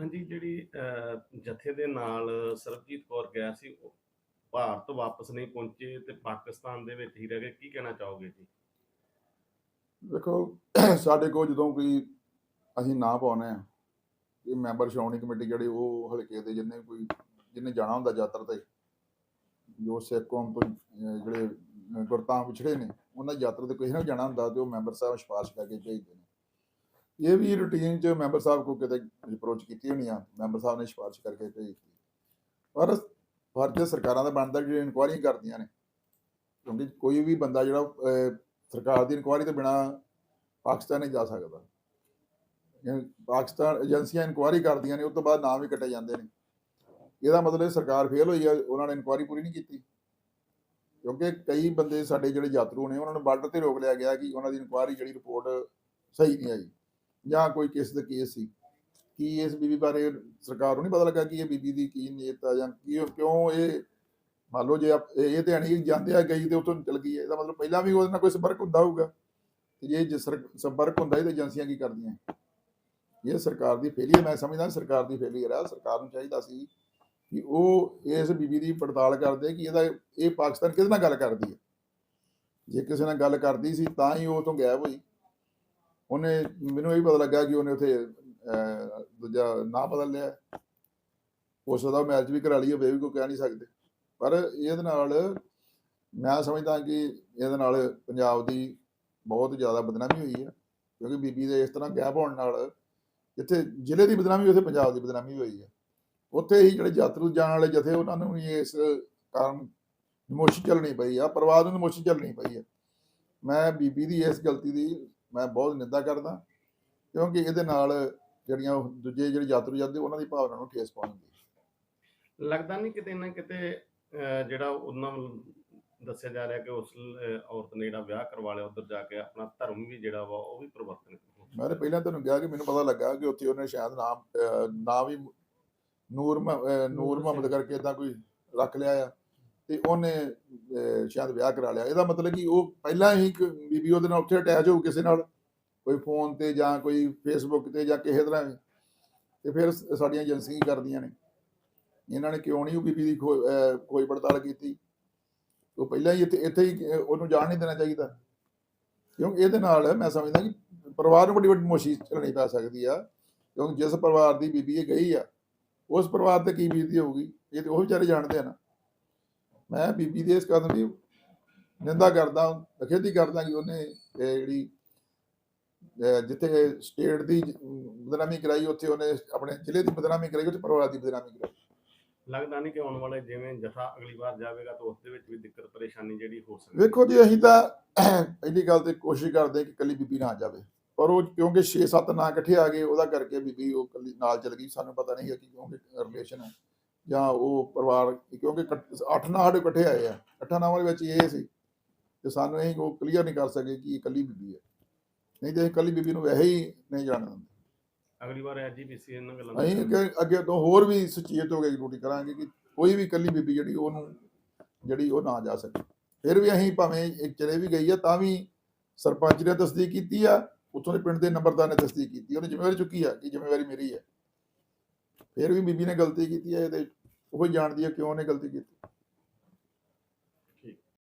ਹਾਂਜੀ ਜਿਹੜੀ ਅਹ, ਜਥੇ ਦੇ ਨਾਲ ਸਰਬਜੀਤ ਕੌਰ ਗਿਆ ਸੀ ਉਹ ਭਾਰਤ ਵਾਪਸ ਨਹੀਂ ਪਹੁੰਚੇ ਤੇ ਪਾਕਿਸਤਾਨ ਦੇ ਵਿੱਚ ਹੀ ਰਹਿ ਗਏ। ਕੀ ਕਹਿਣਾ ਚਾਹੋਗੇ ਜੀ? ਦੇਖੋ ਸਾਡੇ ਕੋਲ ਜਦੋਂ ਕੋਈ ਅਸੀਂ ਨਾ ਪਾਉਨੇ ਆ ਇਹ ਮੈਂਬਰ ਸ਼੍ਰੋਮਣੀ ਕਮੇਟੀ ਜਿਹੜੀ ਉਹ ਹਲਕੇ ਦੇ ਜਿੰਨੇ ਕੋਈ ਜਿਹਨੇ ਜਾਣਾ ਹੁੰਦਾ ਯਾਤਰਾ ਤੇ ਜੋ ਸਿੱਖ ਕੌਮ ਤੋਂ ਅਹ, ਜਿਹੜੇ ਗੁਰਤਾਂ ਵਿਛੜੇ ਨੇ ਉਹਨਾਂ ਦੀ ਯਾਤਰਾ ਤੇ ਕੋਈ ਨਾ ਜਾਣਾ ਹੁੰਦਾ ਤੇ ਉਹ ਮੈਂਬਰ ਸਾਹਿਬ ਸਿਫਾਰਿਸ਼ ਕਰਕੇ ਭੇਜਦੇ ਨੇ। ਇਹ ਵੀ ਰੂਟੀਨ 'ਚ ਮੈਂਬਰ ਸਾਹਿਬ ਕੋ ਕਿਤੇ ਅਪਰੋਚ ਕੀਤੀ ਹੋਣੀ ਆ, ਮੈਂਬਰ ਸਾਹਿਬ ਨੇ ਸਿਫਾਰਿਸ਼ ਕਰਕੇ ਭੇਜਤੀ ਪਰ ਫਰਜ਼ ਸਰਕਾਰਾਂ ਦਾ ਬਣਦਾ ਜਿਹੜੇ ਇਨਕੁਆਇਰੀ ਕਰਦੀਆਂ ਨੇ, ਕਿਉਂਕਿ ਕੋਈ ਵੀ ਬੰਦਾ ਜਿਹੜਾ ਸਰਕਾਰ ਦੀ ਇਨਕੁਆਇਰੀ ਤੋਂ ਬਿਨਾ ਪਾਕਿਸਤਾਨ ਨਹੀਂ ਜਾ ਸਕਦਾ। ਪਾਕਿਸਤਾਨ ਏਜੰਸੀਆਂ ਇਨਕੁਆਇਰੀ ਕਰਦੀਆਂ ਨੇ ਉਸ ਤੋਂ ਬਾਅਦ ਨਾਮ ਵੀ ਕੱਟੇ ਜਾਂਦੇ ਨੇ। ਇਹਦਾ ਮਤਲਬ ਸਰਕਾਰ ਫੇਲ ਹੋਈ ਆ, ਉਹਨਾਂ ਨੇ ਇਨਕੁਆਇਰੀ ਪੂਰੀ ਨਹੀਂ ਕੀਤੀ। ਕਿਉਂਕਿ ਕਈ ਬੰਦੇ ਸਾਡੇ ਜਿਹੜੇ ਯਾਤਰੂ ਨੇ, ਉਹਨਾਂ ਨੂੰ ਬਾਰਡਰ ਤੇ ਰੋਕ ਲਿਆ ਗਿਆ ਕਿ ਉਹਨਾਂ ਦੀ ਇਨਕੁਆਇਰੀ ਜਿਹੜੀ ਰਿਪੋਰਟ ਸਹੀ ਨਹੀਂ ਆਈ। ਜਾਂ ਕੋਈ ਕਿਸ ਦਾ ਕੇਸ ਸੀ? ਕੀ ਇਸ ਬੀਬੀ ਬਾਰੇ ਸਰਕਾਰ ਨੂੰ ਨਹੀਂ ਪਤਾ ਲੱਗਾ ਕਿ ਇਹ ਬੀਬੀ ਦੀ ਕੀ ਨੀਅਤ ਆ ਜਾਂ ਕੀ ਕਿਉਂ ਇਹ ਮੰਨ ਲਓ ਜੇ ਇਹ ਇਹ ਤੇ ਨਹੀਂ ਜਾਂਦੇ ਆ ਗਈ ਤੇ ਉਤੋਂ ਚਲ ਗਈ ਇਹਦਾ ਮਤਲਬ ਪਹਿਲਾਂ ਵੀ ਉਹਦੇ ਨਾਲ ਕੋਈ ਸੰਪਰਕ ਹੁੰਦਾ ਹੋਊਗਾ। ਤੇ ਜੇ ਜੇ ਸਰ- ਸੰਪਰਕ ਹੁੰਦਾ ਇਹ ਤੇ ਏਜੰਸੀਆਂ ਕੀ ਕਰਦੀਆਂ? ਇਹ ਸਰਕਾਰ ਦੀ ਫੇਲੀਅਰ ਮੈਂ ਸਮਝਦਾ ਸਰਕਾਰ ਦੀ ਫੇਲੀਅਰ ਆ, ਸਰਕਾਰ ਨੂੰ ਚਾਹੀਦਾ ਸੀ ਕਿ ਉਹ ਇਸ ਬੀਬੀ ਦੀ ਪੜਤਾਲ ਕਰਦੇ ਕਿ ਇਹਦਾ, ਇਹ ਪਾਕਿਸਤਾਨ ਕਿਹਦੇ ਨਾਲ ਗੱਲ ਕਰਦੀ ਹੈ? ਜੇ ਕਿਸੇ ਨਾਲ ਗੱਲ ਕਰਦੀ ਸੀ ਤਾਂ ਹੀ ਉਹ ਤੋਂ ਗਾਇਬ ਹੋਈ। ਉਹਨੇ ਮੈਨੂੰ ਇਹ ਵੀ ਪਤਾ ਲੱਗਾ ਕਿ ਉਹਨੇ ਉੱਥੇ ਦੂਜਾ ਨਾ ਬਦਲ ਲਿਆ। ਉਸ ਦਾ ਮੈਚ ਵੀ ਕਰਾ ਲਈ ਹੋਵੇ ਵੀ ਕੋਈ ਕਹਿ ਨਹੀਂ ਸਕਦੇ। ਪਰ ਇਹਦੇ ਨਾਲ ਮੈਂ ਸਮਝਦਾ ਕਿ ਇਹਦੇ ਨਾਲ ਪੰਜਾਬ ਦੀ ਬਹੁਤ ਜ਼ਿਆਦਾ ਬਦਨਾਮੀ ਹੋਈ ਹੈ। ਕਿਉਂਕਿ ਬੀਬੀ ਦੇ ਇਸ ਤਰ੍ਹਾਂ ਗੈਪ ਹੋਣ ਨਾਲ ਜਿੱਥੇ ਜ਼ਿਲ੍ਹੇ ਦੀ ਬਦਨਾਮੀ, ਉੱਥੇ ਪੰਜਾਬ ਦੀ ਬਦਨਾਮੀ ਹੋਈ ਹੈ। ਉੱਥੇ ਹੀ ਜਿਹੜੇ ਯਾਤਰੂ ਜਾਣ ਵਾਲੇ ਜਥੇ, ਉਹਨਾਂ ਨੂੰ ਵੀ ਇਸ ਕਾਰਨ ਨਮੋਸ਼ੀ ਚੱਲਣੀ ਪਈ ਆ, ਪਰਿਵਾਰ ਨੂੰ ਨਮੋਸ਼ੀ ਚੱਲਣੀ ਪਈ ਹੈ ਮੈਂ ਬੀਬੀ ਦੀ ਇਸ ਗਲਤੀ ਦੀ ਮੈਂ ਬਹੁਤ ਨਿੰਦਾ ਕਰਦਾ ਕਿਉਂਕਿ ਇਹਦੇ ਨਾਲ ਜਿਹੜੀਆਂ ਦੂਜੇ ਜਿਹੜੇ ਯਾਤਰੂ ਜਾਂਦੇ ਉਹਨਾਂ ਦੀ ਭਾਵਨਾ ਨੂੰ ਠੇਸ ਪਹੁੰਚਦੀ ਲੱਗਦਾ ਨਹੀਂ ਕਿਤੇ ਨਾ ਕਿਤੇ ਜਿਹੜਾ ਉਹਨਾਂ ਨੂੰ ਦੱਸਿਆ ਜਾ ਰਿਹਾ ਕਿ ਉਸ ਔਰਤ ਨੇ ਜਿਹੜਾ ਵਿਆਹ ਕਰਵਾ ਲਿਆ ਉਧਰ ਜਾ ਕੇ ਆਪਣਾ ਧਰਮ ਵੀ ਜਿਹੜਾ ਵਾ ਉਹ ਵੀ ਪਰਿਵਰਤਨ ਕੀਤਾ। ਮੈਂ ਤਾਂ ਪਹਿਲਾਂ ਤੁਹਾਨੂੰ ਕਿਹਾ ਕਿ ਮੈਨੂੰ ਪਤਾ ਲੱਗਾ ਕਿ ਉੱਥੇ ਉਹਨੇ ਸ਼ਾਇਦ ਨਾਮ ਨਾਮ ਵੀ ਨੂਰ ਨੂਰ ਮੁਹੰਮਦ ਕਰਕੇ ਇਦਾਂ ਕੋਈ ਰੱਖ ਲਿਆ ਆ। ਤੇ ਉਹਨੇ ਸ਼ਾਇਦ ਵਿਆਹ ਕਰਾ ਲਿਆ। ਇਹਦਾ ਮਤਲਬ ਕਿ ਉਹ ਪਹਿਲਾਂ ਹੀ ਇੱਕ ਬੀਬੀ ਉਹਦੇ ਨਾਲ ਉੱਥੇ ਅਟੈਚ ਹੋਊ ਕਿਸੇ ਨਾਲ, ਕੋਈ ਫੋਨ ਤੇ ਜਾਂ ਕੋਈ ਫੇਸਬੁੱਕ ਤੇ ਜਾਂ ਕਿਸੇ ਤਰ੍ਹਾਂ ਵੀ। ਤੇ ਫਿਰ ਸਾਡੀਆਂ ਏਜੰਸੀਆਂ ਕੀ ਕਰਦੀਆਂ ਨੇ। ਇਹਨਾਂ ਨੇ ਕਿਉਂ ਨਹੀਂ ਉਹ ਬੀਬੀ ਦੀ ਖੋ- ਖੋਜ ਪੜਤਾਲ ਕੀਤੀ? ਉਹ ਪਹਿਲਾਂ ਹੀ ਇੱਥੇ ਇੱਥੇ ਹੀ ਉਹਨੂੰ ਜਾਣ ਨਹੀਂ ਦੇਣਾ ਚਾਹੀਦਾ। ਕਿਉਂਕਿ ਇਹਦੇ ਨਾਲ ਮੈਂ ਸਮਝਦਾ ਕਿ ਪਰਿਵਾਰ ਨੂੰ ਬੜੀ ਵੱਡੀ ਮੁਸ਼ੀ ਚੱਲਣੀ ਪੈ ਸਕਦੀ ਆ। ਕਿਉਂਕਿ ਜਿਸ ਪਰਿਵਾਰ ਦੀ ਬੀਬੀ ਇਹ ਗਈ ਆ, ਉਸ ਪਰਿਵਾਰ ਤੇ ਕੀ ਬੀਤਦੀ ਹੋਊਗੀ? ਇਹ ਤੇ ਉਹ ਵਿਚਾਰੇ ਜਾਣਦੇ ਆ ਨਾ। ਮੈਂ ਬੀਬੀ ਦੇ ਇਸ ਕਦਮ ਦੀ ਨਿੰਦਾ ਕਰਦਾ ਅਖੇਦੀ ਕਰਦਾ ਕਿ ਉਹਨੇ ਜਿਹੜੀ ਜਿੱਥੇ ਸਟੇਟ ਦੀ ਬਦਨਾਮੀ ਕਰਾਈ ਉੱਥੇ ਉਹਨੇ ਆਪਣੇ ਜ਼ਿਲ੍ਹੇ ਦੀ ਬਦਨਾਮੀ ਕਰਾਈ ਉੱਥੇ ਪਰਿਵਾਰ ਦੀ ਬਦਨਾਮੀ ਕਰਾਈ। ਲੱਗਦਾ ਨਹੀਂ ਕਿ ਆਉਣ ਵਾਲੇ ਜਿਵੇਂ ਜਥਾ ਅਗਲੀ ਵਾਰ ਜਾਵੇਗਾ ਤਾਂ ਉਸ ਦੇ ਵਿੱਚ ਵੀ ਦਿੱਕਤ ਪਰੇਸ਼ਾਨੀ ਜਿਹੜੀ ਹੋ ਸਕਦੀ ਵੇਖੋ ਜੀ ਅਸੀਂ ਤਾਂ ਪਹਿਲੀ ਗੱਲ ਤੇ ਕੋਸ਼ਿਸ਼ ਕਰਦੇ ਕਿ ਕੱਲੀ ਬੀਬੀ ਨਾ ਜਾਵੇ। ਪਰ ਉਹ ਕਿਉਂਕਿ 6-7 ਨਾਂ ਇਕੱਠੇ ਆ ਗਏ ਉਹਦਾ ਕਰਕੇ ਬੀਬੀ ਉਹ ਕੱਲੀ ਨਾਲ ਚਲ ਗਈ ਸਾਨੂੰ ਪਤਾ ਨਹੀਂ ਕਿ ਕਿਉਂਕਿ ਰਿਲੇਸ਼ਨ ਹੈ। ਜਾਂ ਉਹ ਪਰਿਵਾਰ ਕਿਉਂਕਿ 8 ਨਾਂ ਸਾਡੇ ਇਕੱਠੇ ਆਏ ਆ। ਅੱਠਾਂ ਨਾਵਾਂ ਦੇ ਵਿੱਚ ਇਹ ਸੀ ਤੇ ਸਾਨੂੰ ਇਹ ਉਹ ਕਲੀਅਰ ਨਹੀਂ ਕਰ ਸਕੇ ਕਿ ਇਹ ਕੱਲੀ ਬੀਬੀ ਹੈ। ਨਹੀਂ ਤੇ ਕੱਲੀ ਬੀਬੀ ਨੂੰ ਵੈਸੇ ਹੀ ਨਹੀਂ ਜਾਣ ਦਿੰਦੇ। ਅਗਲੀ ਵਾਰ ਐਜੀਪੀਸੀ ਇਹਨਾਂ ਗੱਲਾਂ ਅਸੀਂ ਅੱਗੇ ਤੋਂ ਹੋਰ ਵੀ ਸੁਚੇਤ ਹੋ ਕੇ ਡਿਊਟੀ ਕਰਾਂਗੇ ਕਿ ਕੋਈ ਵੀ ਕੱਲੀ ਬੀਬੀ ਜਿਹੜੀ ਉਹਨੂੰ ਜਿਹੜੀ ਉਹ ਨਾ ਜਾ ਸਕੇ। ਫਿਰ ਵੀ ਅਸੀਂ ਭਾਵੇਂ ਇੱਕ ਚਲੇ ਵੀ ਗਈ ਆ ਤਾਂ ਵੀ ਸਰਪੰਚ ਨੇ ਤਸਦੀਕ ਕੀਤੀ ਆ ਉੱਥੋਂ ਦੇ ਪਿੰਡ ਦੇ ਨੰਬਰਦਾਰ ਨੇ ਤਸਦੀਕ ਕੀਤੀ ਉਹਨੇ ਜ਼ਿੰਮੇਵਾਰੀ ਚੁੱਕੀ ਆ ਕਿ ਜ਼ਿੰਮੇਵਾਰੀ ਮੇਰੀ ਹੈ। ਫਿਰ ਵੀ ਬੀਬੀ ਨੇ ਗਲਤੀ ਕੀਤੀ ਹੈ ਇਹਦੇ ਉਹ ਜਾਣਦੀ ਹੈ ਕਿਉਂ ਉਹਨੇ ਗਲਤੀ ਕੀਤੀ।